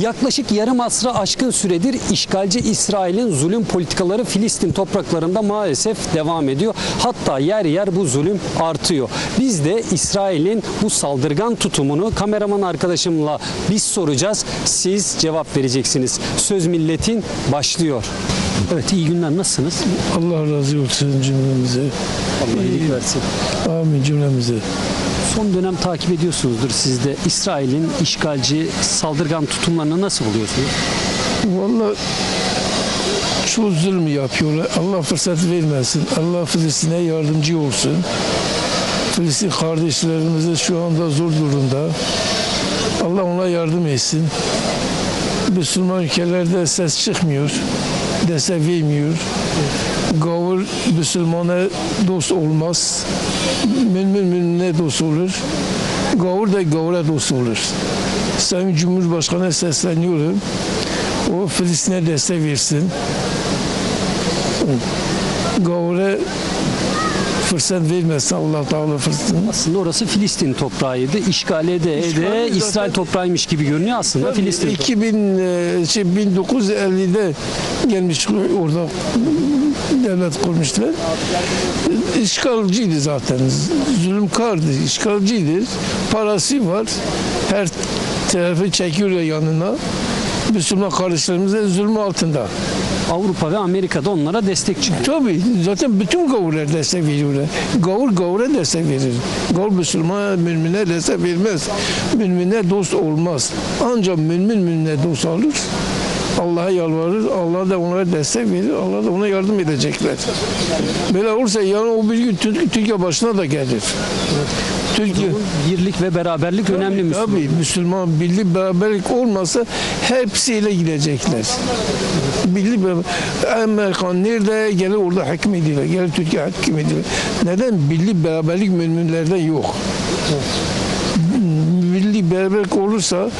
Yaklaşık yarım asra aşkın süredir işgalci İsrail'in zulüm politikaları Filistin topraklarında maalesef devam ediyor. Hatta yer yer bu zulüm artıyor. Biz de İsrail'in bu saldırgan tutumunu kameraman arkadaşımla biz soracağız. Siz cevap vereceksiniz. Söz milletin başlıyor. Evet iyi günler nasılsınız? Allah razı olsun cümlemize. Allah iyilik versin. Amin cümlemize. Son dönem takip ediyorsunuzdur siz de. İsrail'in işgalci saldırgan tutumlarını nasıl buluyorsunuz? Vallahi çok zulüm yapıyorlar. Allah fırsat vermesin. Allah Filistin'e yardımcı olsun. Filistin kardeşlerimiz de şu anda zor durumda. Allah ona yardım etsin. Müslüman ülkelerde ses çıkmıyor. Destek vermiyor. Gavur Müslümana dost olmaz. Mümin mümine dost olur. Gavur da gavura dost olur. Sayın Cumhurbaşkanı'na sesleniyorum. O Filistin'e destek versin. Gavur'a fırsat vermesin Allah Teala fırsat. Aslında orası Filistin toprağıydı. İşgal ede İşgal ede İsrail toprağıymış gibi görünüyor aslında Filistin. toprağı. 2000 e, şey 1950'de gelmiş orada devlet kurmuşlar. İşgalciydi zaten. Zulümkardı, işgalciydi. Parası var. Her tarafı çekiyor yanına. Müslüman kardeşlerimiz de zulüm altında. Avrupa ve Amerika'da onlara destek çıkıyor. Tabii zaten bütün gavurlar destek veriyorlar. Gavur gavura destek verir. Gavur Müslüman mümine destek vermez. Mümine dost olmaz. Ancak mümin mümine dost olur. Allah'a yalvarır. Allah da onlara destek verir. Allah da ona yardım edecekler. Böyle olursa yarın o bir gün Türkiye, başına da gelir. Türkiye Birlik ve beraberlik önemli Müslüman. Tabii Müslüman birlik beraberlik olmasa hepsiyle gidecekler. Birlik. Amerikan nerede gelir orada hakim edilir. Gelir Türkiye hakim edilir. Neden? Birlik beraberlik müminlerde yok. Birlik beraberlik olursa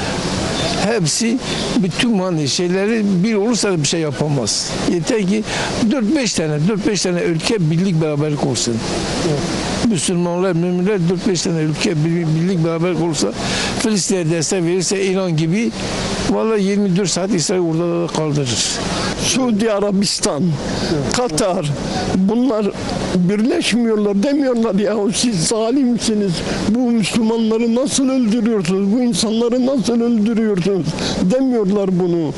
hepsi bütün hani şeyleri bir olursa bir şey yapamaz. Yeter ki 4-5 tane 4-5 tane ülke birlik beraberlik olsun. Müslümanlar, müminler 4-5 tane ülke bir- birlik beraber olursa Filistin'e destek verirse İran gibi vallahi 24 saat İsrail orada da kaldırır. Suudi Arabistan, Katar bunlar birleşmiyorlar demiyorlar ya siz zalimsiniz. Bu Müslümanları nasıl öldürüyorsunuz? Bu insanları nasıl öldürüyorsunuz? Demiyorlar bunu.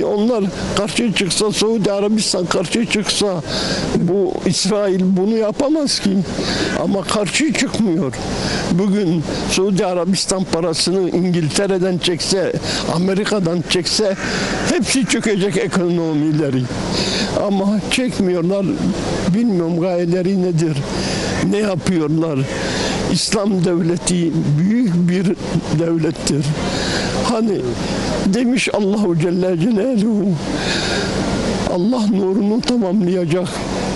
Ya onlar karşı çıksa Suudi Arabistan karşı çıksa bu İsrail bunu yapamaz ki. Ama karşı çıkmıyor. Bugün Suudi Arabistan parasını İngiltere'den çekse, Amerika'dan çekse hepsi çökecek ekonomileri. Ama çekmiyorlar. Bilmiyorum gayeleri nedir. Ne yapıyorlar? İslam devleti büyük bir devlettir. Hani demiş Allahu Celle Celaluhu Allah nurunu tamamlayacak.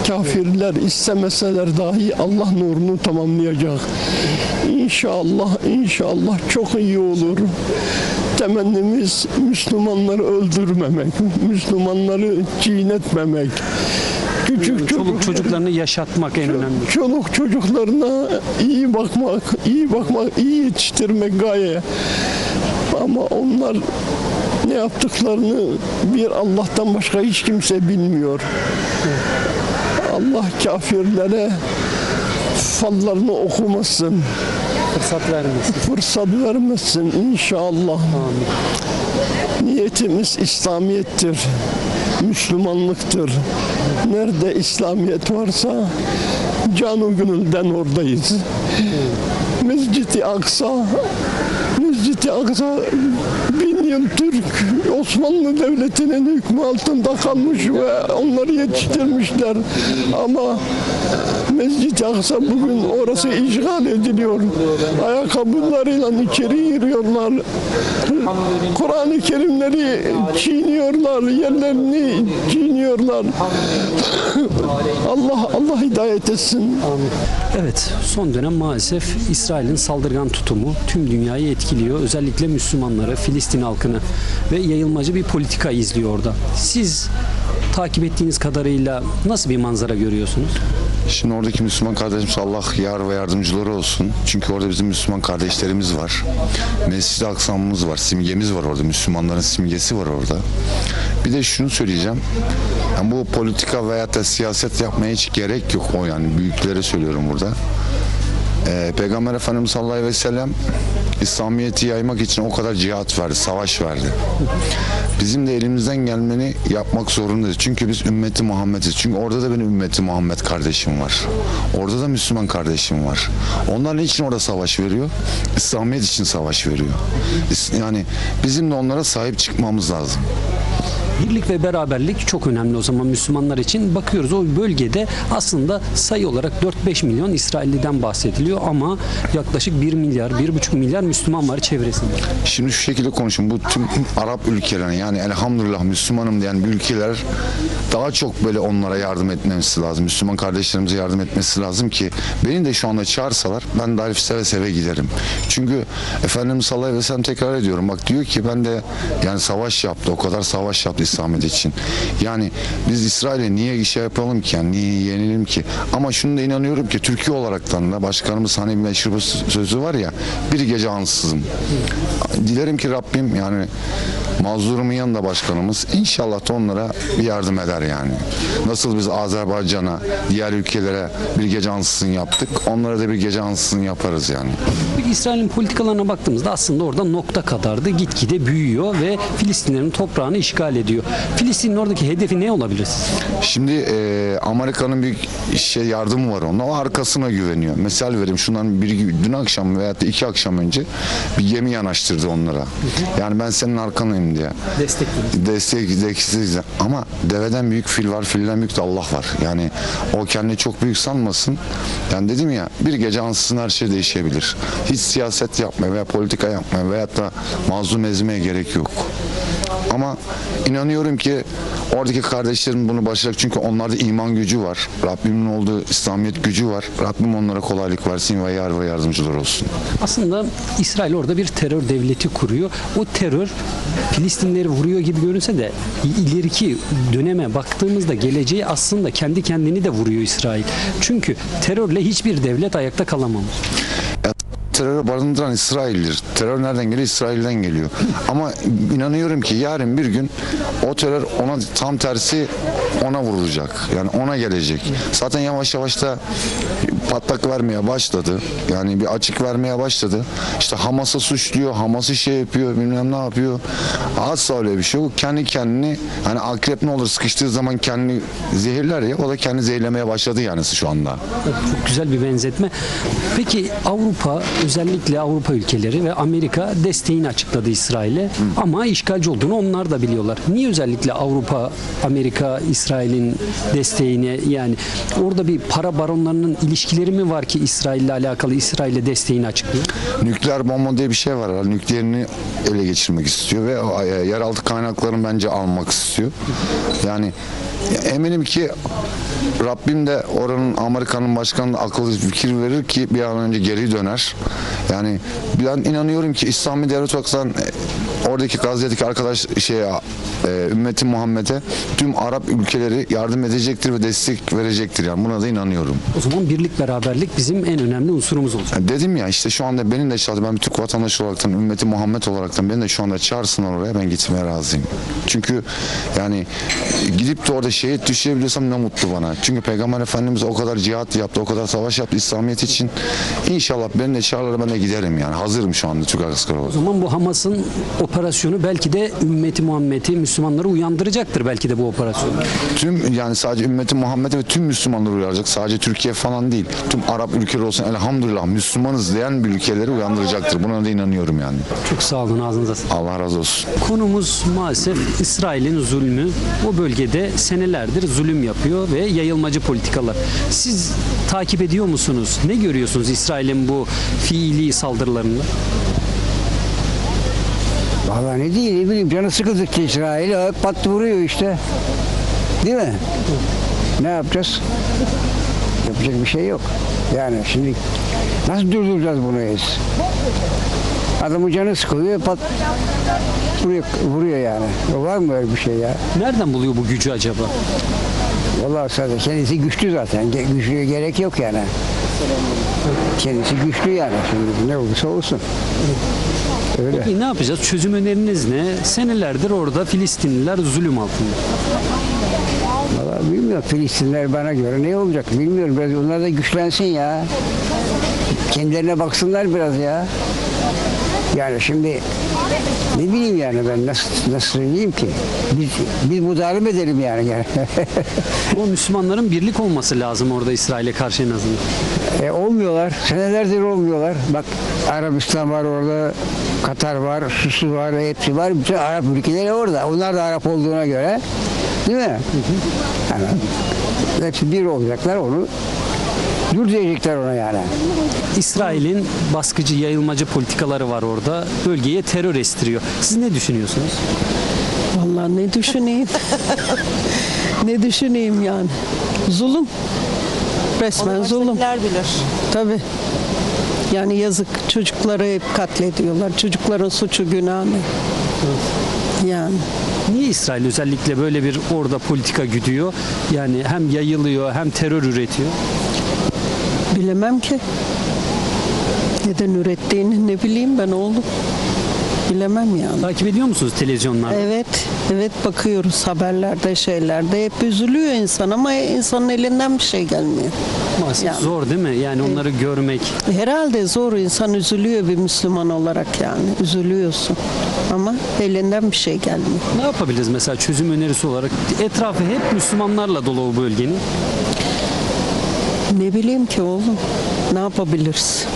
Kafirler istemeseler dahi Allah nurunu tamamlayacak. İnşallah, inşallah çok iyi olur. Temennimiz Müslümanları öldürmemek, Müslümanları çiğnetmemek. Küçük Çoluk çocuk, çocuklarını yaşatmak en önemli. çoluk çocuklarına iyi bakmak, iyi bakmak, iyi yetiştirmek gaye. Ama onlar ne yaptıklarını bir Allah'tan başka hiç kimse bilmiyor. Allah kafirlere fallarını okumasın, Fırsat vermesin. fırsat vermesin inşallah. Niyetimiz İslamiyettir, Müslümanlıktır. Nerede İslamiyet varsa canı gönülden oradayız. Mescid-i Aksa, Mescid-i Aksa bin yıl Türk Osmanlı Devleti'nin hükmü altında kalmış ve onları yetiştirmişler. Ama Mescid-i Aksa bugün orası işgal ediliyor. Ayakkabılarıyla içeri giriyorlar. Kur'an-ı Kerimleri çiğniyorlar, yerlerini çiğniyorlar. Allah Allah hidayet etsin. Evet, son dönem maalesef İsrail'in saldırgan tutumu tüm dünyayı etkiliyor. Özellikle Müslümanları, Filistin halkını ve yayılmacı bir politika izliyor orada. Siz takip ettiğiniz kadarıyla nasıl bir manzara görüyorsunuz? Şimdi oradaki Müslüman kardeşimiz Allah yar ve yardımcıları olsun. Çünkü orada bizim Müslüman kardeşlerimiz var. Mescid-i Aksa'mız var, simgemiz var orada. Müslümanların simgesi var orada. Bir de şunu söyleyeceğim. Yani bu politika veyahut da siyaset yapmaya hiç gerek yok. O yani büyüklere söylüyorum burada. Ee, Peygamber Efendimiz sallallahu aleyhi ve sellem İslamiyet'i yaymak için o kadar cihat verdi, savaş verdi. Bizim de elimizden gelmeni yapmak zorundayız. Çünkü biz ümmeti Muhammed'iz. Çünkü orada da benim ümmeti Muhammed kardeşim var. Orada da Müslüman kardeşim var. Onlar ne için orada savaş veriyor? İslamiyet için savaş veriyor. Yani bizim de onlara sahip çıkmamız lazım. Birlik ve beraberlik çok önemli o zaman Müslümanlar için. Bakıyoruz o bölgede aslında sayı olarak 4-5 milyon İsrailli'den bahsediliyor ama yaklaşık 1 milyar, 1,5 milyar Müslüman var çevresinde. Şimdi şu şekilde konuşun. Bu tüm Arap ülkelerine yani elhamdülillah Müslümanım diyen ülkeler daha çok böyle onlara yardım etmesi lazım. Müslüman kardeşlerimize yardım etmesi lazım ki beni de şu anda çağırsalar ben de seve seve giderim. Çünkü Efendimiz sallallahu aleyhi ve sellem tekrar ediyorum. Bak diyor ki ben de yani savaş yaptı. O kadar savaş yaptı İslamiyet için. Yani biz İsrail'e niye şey yapalım ki? Yani niye yenelim ki? Ama şunu da inanıyorum ki Türkiye olaraktan da başkanımız hani meşhur sözü var ya bir gece ansızın. Dilerim ki Rabbim yani mazlurumun yanında başkanımız inşallah da onlara bir yardım eder yani. Nasıl biz Azerbaycan'a, diğer ülkelere bir gece ansızın yaptık. Onlara da bir gece ansızın yaparız yani. İsrail'in politikalarına baktığımızda aslında orada nokta kadardı. Gitgide büyüyor ve Filistinlerin toprağını işgal ediyor. Filistin'in oradaki hedefi ne olabilir? Şimdi e, Amerika'nın bir şey yardımı var ona. O arkasına güveniyor. Misal vereyim şundan bir dün akşam veya iki akşam önce bir gemi yanaştırdı onlara. Yani ben senin arkanayım diye. Destek Destek, destek ama deveden büyük fil var, filden büyük de Allah var. Yani o kendini çok büyük sanmasın. Yani dedim ya bir gece ansızın her şey değişebilir. Hiç siyaset yapmaya veya politika yapmaya veyahut da mazlum ezmeye gerek yok. Ama inanıyorum ki oradaki kardeşlerim bunu başaracak çünkü onlarda iman gücü var. Rabbimin olduğu İslamiyet gücü var. Rabbim onlara kolaylık versin ve yar ve yardımcılar olsun. Aslında İsrail orada bir terör devleti kuruyor. O terör Filistinleri vuruyor gibi görünse de ileriki döneme baktığımızda geleceği aslında kendi kendini de vuruyor İsrail. Çünkü terörle hiçbir devlet ayakta kalamamış. Terörü barındıran İsrail'dir. Terör nereden geliyor? İsrail'den geliyor. Ama inanıyorum ki yarın bir gün o terör ona tam tersi ona vurulacak. Yani ona gelecek. Zaten yavaş yavaş da patlak vermeye başladı. Yani bir açık vermeye başladı. İşte Hamas'a suçluyor, Hamas'ı şey yapıyor, bilmem ne yapıyor. Asla öyle bir şey yok. Kendi kendini hani akrep ne olur sıkıştığı zaman kendini zehirler ya o da kendi zehirlemeye başladı yani şu anda. Çok güzel bir benzetme. Peki Avrupa özellikle Avrupa ülkeleri ve Amerika desteğini açıkladı İsrail'e ama işgalci olduğunu onlar da biliyorlar. Niye özellikle Avrupa, Amerika, İsrail'in desteğini yani orada bir para baronlarının ilişkileri mi var ki İsrail'le alakalı İsrail'e desteğini açıklıyor? Nükleer bomba diye bir şey var. herhalde. Nükleerini ele geçirmek istiyor ve e, yeraltı kaynaklarını bence almak istiyor. Yani ya eminim ki Rabbim de oranın Amerika'nın başkanına akıllı fikir verir ki bir an önce geri döner. Yani ben inanıyorum ki İslami devlet olarak e, oradaki Gazze'deki arkadaş şey e, ümmeti Muhammed'e tüm Arap ülkeleri yardım edecektir ve destek verecektir yani buna da inanıyorum. O zaman birlik beraberlik bizim en önemli unsurumuz olacak. Yani dedim ya işte şu anda benim de şahsen ben bir Türk vatandaşı olaraktan, ümmeti Muhammed olaraktan beni de şu anda çağırsınlar oraya ben gitmeye razıyım. Çünkü yani gidip de orada şehit düşebiliyorsam ne mutlu bana. Çünkü Peygamber Efendimiz o kadar cihat yaptı, o kadar savaş yaptı İslamiyet için. İnşallah beni de çağırırlar ben de giderim yani. Hazırım şu anda Türk askeri olarak. O zaman bu Hamas'ın operasyonu belki de ümmeti Muhammed'i, Müslümanları uyandıracaktır belki de bu operasyon. Tüm yani sadece ümmeti Muhammed'e ve tüm Müslümanları uyaracak. Sadece Türkiye falan değil. Tüm Arap ülkeleri olsun elhamdülillah Müslümanız diyen bir ülkeleri uyandıracaktır. Buna da inanıyorum yani. Çok sağ olun ağzınıza. Allah razı olsun. Konumuz maalesef İsrail'in zulmü. O bölgede senelerdir zulüm yapıyor ve yayılmacı politikalar. Siz takip ediyor musunuz? Ne görüyorsunuz İsrail'in bu fiili saldırılarında? Vallahi ne diyeyim ne bileyim canı sıkıldıkça İsrail pat vuruyor işte. Değil mi? Ne yapacağız? Yapacak bir şey yok. Yani şimdi nasıl durduracağız bunu biz? Adamın canı sıkılıyor pat vuruyor, vuruyor yani. Var mı öyle bir şey ya? Nereden buluyor bu gücü acaba? Vallahi zaten kendisi güçlü zaten. Ge- Güçlüye gerek yok yani. Kendisi güçlü yani. Şimdi ne olursa olsun. Öyle. Peki ne yapacağız? Çözüm öneriniz ne? Senelerdir orada Filistinliler zulüm altında. Vallahi bilmiyorum. Filistinler bana göre ne olacak bilmiyorum. Biraz onlar da güçlensin ya. Kendilerine baksınlar biraz ya. Yani şimdi ne bileyim yani ben nasıl nasıl söyleyeyim ki? Biz biz müdahale edelim yani. yani. O Müslümanların birlik olması lazım orada İsrail'e karşı en azından. e, olmuyorlar. Senelerdir olmuyorlar. Bak Arabistan var orada, Katar var, Susu var, hepsi var. Bütün Arap ülkeleri orada. Onlar da Arap olduğuna göre. Değil mi? Yani, hepsi bir olacaklar onu. Dur diyecekler ona yani. İsrail'in baskıcı, yayılmacı politikaları var orada. Bölgeye terör estiriyor. Siz ne düşünüyorsunuz? Vallahi ne düşüneyim? ne düşüneyim yani? Zulüm. Resmen zulüm. Baştakiler bilir. Tabii. Yani yazık çocukları hep katlediyorlar. Çocukların suçu günahı ne? Yani Niye İsrail özellikle böyle bir orada politika güdüyor? Yani hem yayılıyor hem terör üretiyor. Bilemem ki. Neden ürettiğini ne bileyim ben oğlum. Bilemem yani. Takip ediyor musunuz televizyonlarda? Evet, evet bakıyoruz haberlerde, şeylerde. Hep üzülüyor insan ama insanın elinden bir şey gelmiyor. Maalesef Yani. zor değil mi? Yani onları görmek. Herhalde zor insan üzülüyor bir Müslüman olarak yani. Üzülüyorsun. Ama elinden bir şey gelmiyor. Ne yapabiliriz mesela çözüm önerisi olarak? Etrafı hep Müslümanlarla dolu o bölgenin. Ne bileyim ki oğlum. Ne yapabiliriz?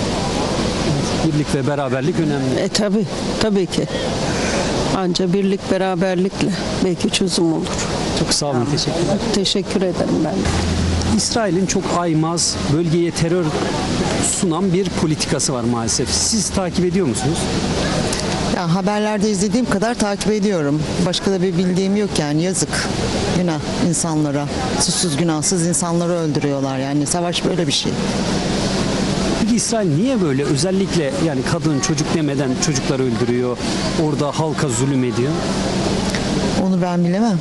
Birlik ve beraberlik önemli. E tabi, tabii ki. Anca birlik beraberlikle belki çözüm olur. Çok sağ olun, teşekkürler. Teşekkür ederim ben de. İsrail'in çok aymaz, bölgeye terör sunan bir politikası var maalesef. Siz takip ediyor musunuz? Ya haberlerde izlediğim kadar takip ediyorum. Başka da bir bildiğim yok yani yazık. Günah insanlara. Susuz günahsız insanları öldürüyorlar yani. Savaş böyle bir şey. Peki İsrail niye böyle özellikle yani kadın çocuk demeden çocukları öldürüyor, orada halka zulüm ediyor? Onu ben bilemem.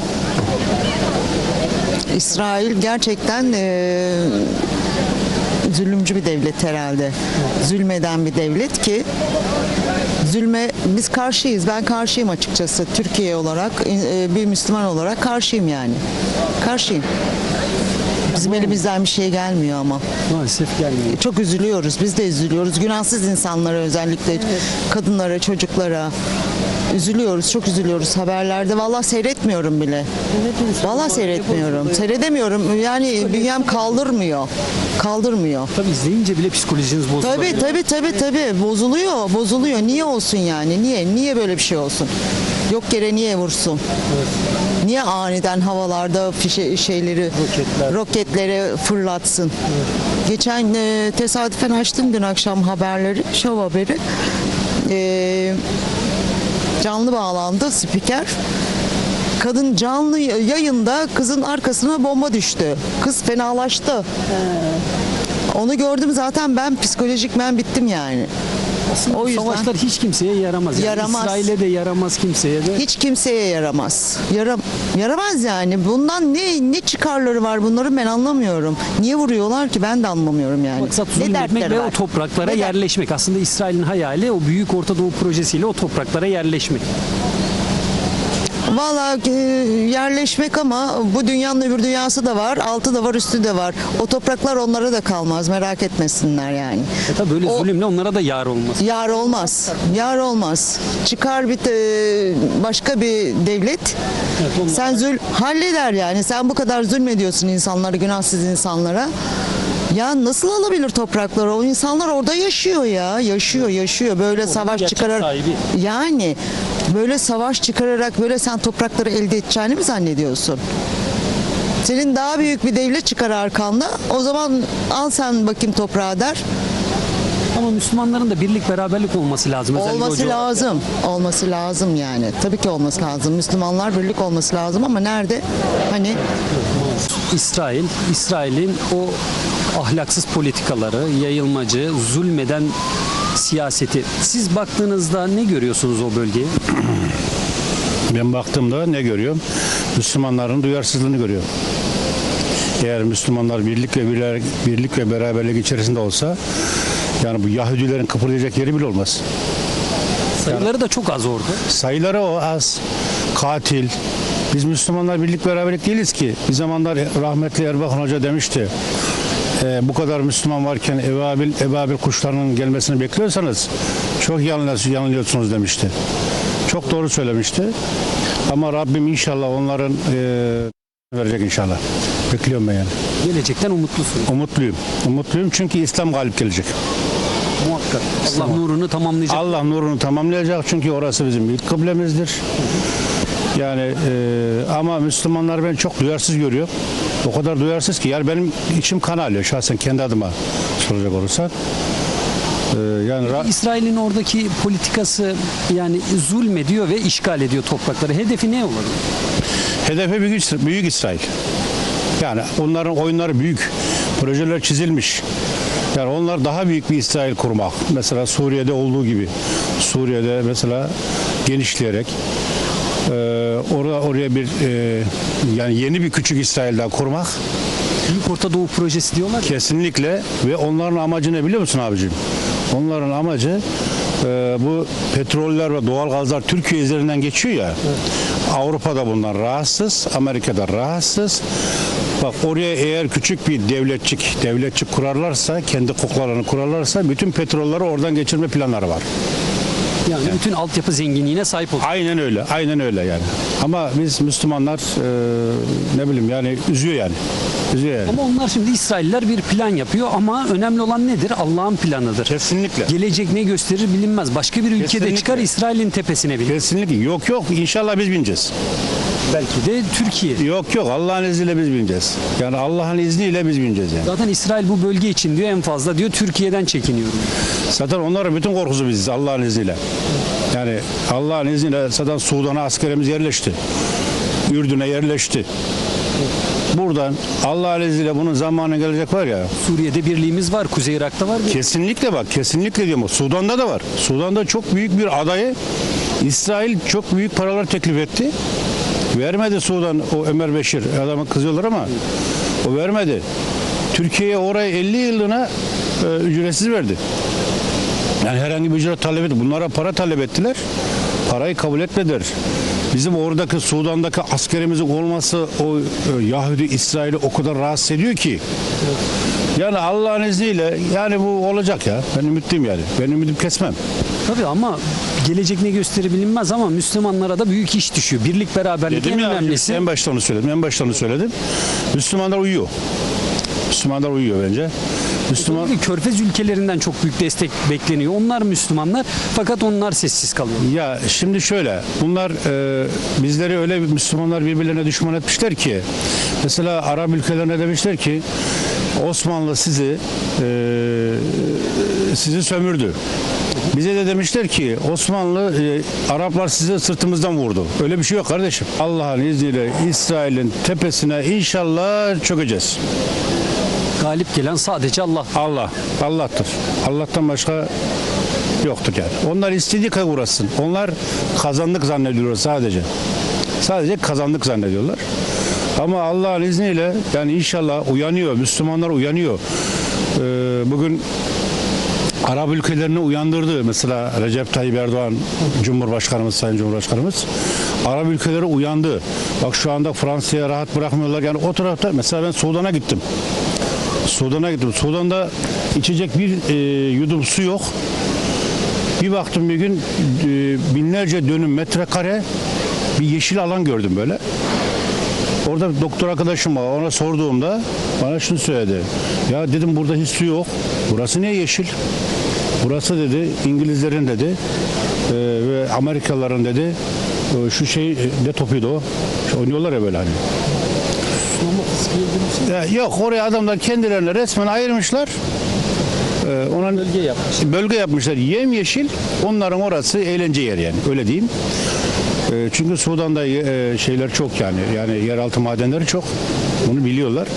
İsrail gerçekten eee, zulümcü bir devlet herhalde. Zulmeden bir devlet ki zulme biz karşıyız. Ben karşıyım açıkçası Türkiye olarak eee, bir Müslüman olarak karşıyım yani. Karşıyım. Bizim elimizden bir şey gelmiyor ama. Maalesef gelmiyor. Çok üzülüyoruz. Biz de üzülüyoruz. Günahsız insanlara özellikle kadınlara, çocuklara üzülüyoruz. Çok üzülüyoruz haberlerde. Vallahi seyretmiyorum bile. Vallahi seyretmiyorum. Seyredemiyorum. Yani bünyem kaldırmıyor. Kaldırmıyor. Tabii izleyince bile psikolojiniz bozuluyor. Tabii tabii tabii tabii bozuluyor bozuluyor niye olsun yani niye niye böyle bir şey olsun yok yere niye vursun niye aniden havalarda fişe şeyleri Roketler. roketleri fırlatsın geçen e, tesadüfen açtım dün akşam haberleri şov haberi E, canlı bağlandı spiker Kadın canlı yayında kızın arkasına bomba düştü. Kız fenalaştı. Onu gördüm zaten ben psikolojik ben bittim yani. O yüzden Savaşlar hiç kimseye yaramaz. Yani Yaramaz. İsrail'e de yaramaz kimseye de. hiç kimseye yaramaz. Yaram yaramaz yani. Bundan ne ne çıkarları var bunların ben anlamıyorum. Niye vuruyorlar ki ben de anlamıyorum yani. Maksat ne zulmetmek ve var? o topraklara Ne yerleşmek. Aslında İsrail'in hayali o büyük Orta Doğu projesiyle o topraklara yerleşmek. Valla e, yerleşmek ama bu dünyanın öbür dünyası da var. Altı da var üstü de var. O topraklar onlara da kalmaz merak etmesinler yani. E tabii böyle O- zulümle onlara da yar olmaz. Yar olmaz. Yar olmaz. Çıkar bir e, başka bir devlet. onlar- Sen zül halleder yani. Sen bu kadar zulmediyorsun insanlara, günahsız insanlara. Ya nasıl alabilir toprakları? O insanlar orada yaşıyor ya. Yaşıyor, yaşıyor. Böyle savaş gerçek çıkarar. sahibi. Yani böyle savaş çıkararak böyle sen toprakları elde edeceğini mi zannediyorsun? Senin daha büyük bir devlet çıkar arkanda. O zaman al sen bakayım toprağı der. Ama Müslümanların da birlik beraberlik olması lazım. Özellikle Olması lazım. Olması lazım yani. Tabii ki olması lazım. Müslümanlar birlik olması lazım ama nerede? Hani İsrail, İsrail'in o ahlaksız politikaları, yayılmacı, zulmeden siyaseti. Siz baktığınızda ne görüyorsunuz o bölgeye? Ben baktığımda ne görüyorum? Müslümanların duyarsızlığını görüyorum. eğer Müslümanlar birlik ve birler- birlik ve beraberlik içerisinde olsa yani bu Yahudilerin kıpırdayacak yeri bile olmaz. Sayıları da çok az orada. Sayıları o az. Katil. Biz Müslümanlar birlik beraberlik değiliz ki. Bir zamanlar rahmetli Erbakan Hoca demişti. "E, bu kadar Müslüman varken ebabil, ebabil kuşlarının gelmesini bekliyorsanız çok yanılıyorsunuz, yanılıyorsunuz demişti. Çok doğru söylemişti. Ama Rabbim inşallah onların e, verecek inşallah. Bekliyorum ben yani. Gelecekten umutlusunuz. Umutluyum. Umutluyum çünkü İslam galip gelecek. Muhakkak. Allah nurunu tamamlayacak. Allah nurunu tamamlayacak çünkü orası bizim ilk kıblemizdir. Yani e, ama Müslümanlar ben çok duyarsız görüyor. O kadar duyarsız ki yani benim içim kan alıyor şahsen kendi adıma soracak olursak. E, yani ra- İsrail'in oradaki politikası yani zulmediyor ve işgal ediyor toprakları. Hedefi ne olur? hedefi büyük, büyük İsrail. Yani onların oyunları büyük. Projeler çizilmiş. Yani onlar daha büyük bir İsrail kurmak. Mesela Suriye'de olduğu gibi. Suriye'de mesela genişleyerek oraya oraya bir e, yani yeni bir küçük İsrail daha kurmak Büyük Orta Doğu projesi diyorlar. kesinlikle ve onların amacı ne biliyor musun abicim? Onların amacı e, bu petroller ve doğal gazlar Türkiye üzerinden geçiyor ya. Avrupa'da bundan rahatsız, Amerika'da rahatsız. Bak oraya eğer küçük bir devletçik, devletçik kurarlarsa, kendi koklarını kurarlarsa bütün petrolleri oradan geçirme planları var. Yani bütün altyapı zenginliğine sahip olur. Aynen öyle, aynen öyle yani. Ama biz Müslümanlar e, ne bileyim yani üzüyor yani. Üzüyor yani. Ama onlar şimdi İsrailler bir plan yapıyor ama önemli olan nedir? Allah'ın planıdır. Kesinlikle. Gelecek ne gösterir bilinmez. Başka bir ülkede Kesinlikle. çıkar İsrail'in tepesine bilir. Kesinlikle. Yok yok inşallah biz bineceğiz. Belki de Türkiye. Yok yok Allah'ın izniyle biz bineceğiz. Yani Allah'ın izniyle biz bineceğiz yani. Zaten İsrail bu bölge için diyor en fazla diyor Türkiye'den çekiniyorum. Zaten onların bütün korkusu biziz Allah'ın izniyle. Yani Allah'ın izniyle zaten Sudan'a askerimiz yerleşti. Ürdün'e yerleşti. Buradan Allah'ın izniyle bunun zamanı gelecek var ya. Suriye'de birliğimiz var, Kuzey Irak'ta var. Kesinlikle bak kesinlikle diyorum. Sudan'da da var. Sudan'da çok büyük bir adayı İsrail çok büyük paralar teklif etti. Vermedi Sudan o Ömer Beşir. Adama kızıyorlar ama o vermedi. Türkiye'ye orayı 50 yıllığına e, ücretsiz verdi. Yani herhangi bir ücret talep etti. Bunlara para talep ettiler. Parayı kabul etmediler. Bizim oradaki Sudan'daki askerimizin olması o e, Yahudi İsrail'i o kadar rahatsız ediyor ki. Yani Allah'ın izniyle yani bu olacak ya. Ben ümitliyim yani. Ben ümidim kesmem. Tabii ama gelecek ne gösterir bilinmez ama Müslümanlara da büyük iş düşüyor. Birlik beraberlik Dedim en ya önemlisi. en başta onu söyledim. En başta onu söyledim. Müslümanlar uyuyor. Müslümanlar uyuyor bence. Müslüman Özellikle Körfez ülkelerinden çok büyük destek bekleniyor. Onlar Müslümanlar fakat onlar sessiz kalıyor. Ya şimdi şöyle, bunlar e, bizleri öyle Müslümanlar birbirlerine düşman etmişler ki, mesela Arap ülkelerine demişler ki, Osmanlı sizi e, sizi sömürdü. Bize de demişler ki Osmanlı e, Araplar sizi sırtımızdan vurdu. Öyle bir şey yok kardeşim. Allah'ın izniyle İsrail'in tepesine inşallah çökeceğiz. Galip gelen sadece Allah. Allah, Allah'tır. Allah'tan başka yoktur yani. Onlar istediği kadar uğraşsın. Onlar kazandık zannediyorlar sadece. Sadece kazandık zannediyorlar. Ama Allah'ın izniyle yani inşallah uyanıyor. Müslümanlar uyanıyor. Ee, bugün Arap ülkelerini uyandırdı. Mesela Recep Tayyip Erdoğan Cumhurbaşkanımız, Sayın Cumhurbaşkanımız. Arap ülkeleri uyandı. Bak şu anda Fransa'ya rahat bırakmıyorlar. Yani o tarafta mesela ben Sudan'a gittim. Sudan'a gittim. Sudan'da içecek bir e, yudum su yok. Bir baktım bir gün e, binlerce dönüm metrekare bir yeşil alan gördüm böyle. Orada doktor arkadaşım var. Ona sorduğumda bana şunu söyledi. Ya dedim burada hiç su yok. Burası niye yeşil? Burası dedi İngilizlerin dedi e, ve Amerikalıların dedi e, şu şey e, ne topuydu o? Şu oynuyorlar ya böyle hani. Ya yok oraya adamlar kendilerine resmen ayırmışlar. Ee, ona bölge yapmışlar. Bölge yapmışlar. Yem yeşil. Onların orası eğlence yeri yani. Öyle diyeyim. Ee, çünkü Sudan'da e, şeyler çok yani. Yani yeraltı madenleri çok. Bunu biliyorlar.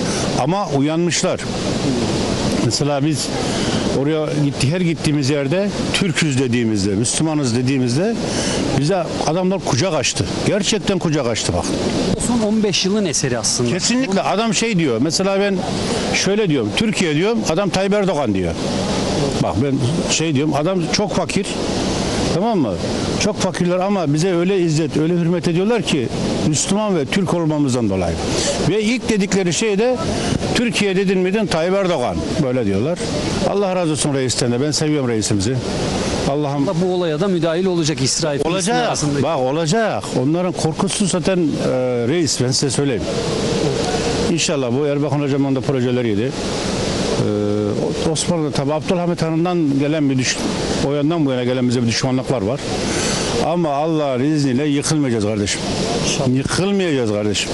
Ama uyanmışlar. Mesela biz Oraya gitti her gittiğimiz yerde Türküz dediğimizde, Müslümanız dediğimizde bize adamlar kucak açtı. Gerçekten kucak açtı bak. Son 15 yılın eseri aslında. Kesinlikle adam şey diyor. Mesela ben şöyle diyorum. Türkiye diyorum. Adam Tayyip Erdoğan diyor. Bak ben şey diyorum. Adam çok fakir. Tamam mı? Çok fakirler ama bize öyle izzet, öyle hürmet ediyorlar ki Müslüman ve Türk olmamızdan dolayı. Ve ilk dedikleri şey de Türkiye dedin miyden Tayyip Erdoğan. Böyle diyorlar. Allah razı olsun reisten de. Ben seviyorum reisimizi. Allah'ım Bu olaya da müdahil olacak İsrail Olacak. arasındaki. Bak olacak. Onların korkusu zaten e, reis ben size söyleyeyim. İnşallah bu Erbakan hocamın da projeleri yedi. Ee, Osmanlı'da tabi Abdülhamit Han'dan gelen bir düş o yandan bu yana gelen bize bir düşmanlıklar var. Ama Allah'ın izniyle yıkılmayacağız kardeşim. Yıkılmayacağız kardeşim.